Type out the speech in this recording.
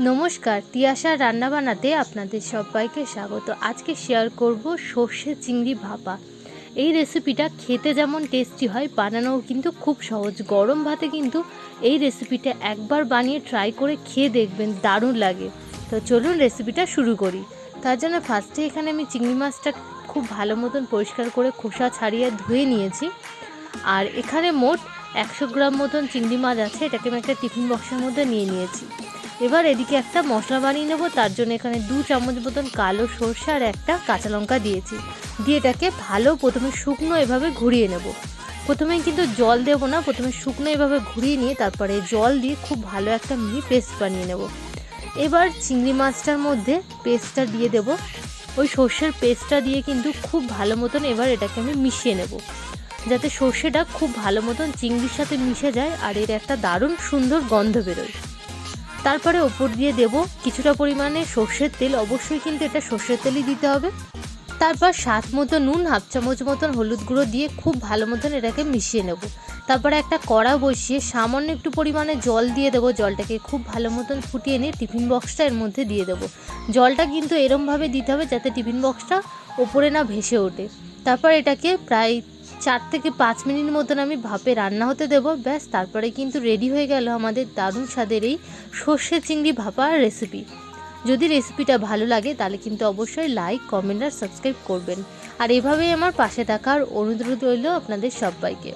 নমস্কার, তিয়াশা রান্না বানাতে আপনাদের সবাইকে স্বাগত। আজকে শেয়ার করব সর্ষে চিংড়ি ভাপা। এই রেসিপিটা খেতে যেমন টেস্টি হয়, বানানোও কিন্তু খুব সহজ। গরম ভাতে কিন্তু এই রেসিপিটা একবার বানিয়ে ট্রাই করে খেয়ে দেখবেন, দারুণ লাগে। তো চলুন রেসিপিটা শুরু করি। তার জন্য ফার্স্টে এখানে আমি চিংড়ি মাছটা খুব ভালো মতন পরিষ্কার করে খোসা ছাড়িয়ে ধুয়ে নিয়েছি। আর এখানে মোট একশো গ্রাম মতন চিংড়ি মাছ আছে, এটাকে আমি একটা টিফিন বক্সের মধ্যে নিয়ে নিয়েছি। এবার এদিকে একটা মশলা বানিয়ে নেব, তার জন্য এখানে দু চামচ মতন কালো সর্ষে আর একটা কাঁচা লঙ্কা দিয়েছি। দিয়ে এটাকে ভালো প্রথমে শুকনো এভাবে ঘুরিয়ে নেব। প্রথমে কিন্তু জল দেবো না, প্রথমে শুকনো এভাবে ঘুরিয়ে নিয়ে তারপরে জল দিয়ে খুব ভালো একটা মিহি পেস্ট বানিয়ে নেব। এবার চিংড়ি মাছটার মধ্যে পেস্টটা দিয়ে দেব। ওই সর্ষের পেস্টটা দিয়ে কিন্তু খুব ভালো মতন এবার এটাকে আমি মিশিয়ে নেব। যাতে সর্ষেটা খুব ভালো মতন চিংড়ির সাথে মিশে যায় আর এর একটা দারুণ সুন্দর গন্ধ বেরোয়। তারপরে ওপর দিয়ে দেব কিছুটা পরিমাণে সর্ষের তেল। অবশ্যই কিন্তু এটা সর্ষের তেলই দিতে হবে। তারপর স্বাদ মতো নুন, হাফ চামচ মতন হলুদ গুঁড়ো দিয়ে খুব ভালো মতন এটাকে মিশিয়ে নেব। তারপরে একটা কড়া বসিয়ে সামান্য একটু পরিমাণে জল দিয়ে দেবো। জলটাকে খুব ভালো মতন ফুটিয়ে নিয়ে টিফিন বক্সটা এর মধ্যে দিয়ে দেবো। জলটা কিন্তু এরমভাবে দিতে হবে যাতে টিফিন বক্সটা ওপরে না ভেসে ওঠে। তারপর এটাকে প্রায় চার থেকে পাঁচ মিনিট মতন আমি ভাপে রান্না হতে দেবো। ব্যাস, তারপরে কিন্তু রেডি হয়ে গেল আমাদের দারুণ স্বাদের এই সর্ষে চিংড়ি ভাপা রেসিপি যদি রেসিপিটা ভালো লাগে, তাহলে কিন্তু অবশ্যই লাইক কমেন্ট আর সাবস্ক্রাইব করবেন। আর এভাবেই আমার পাশে থাকার অনুরোধ রইল আপনাদের সবাইকে।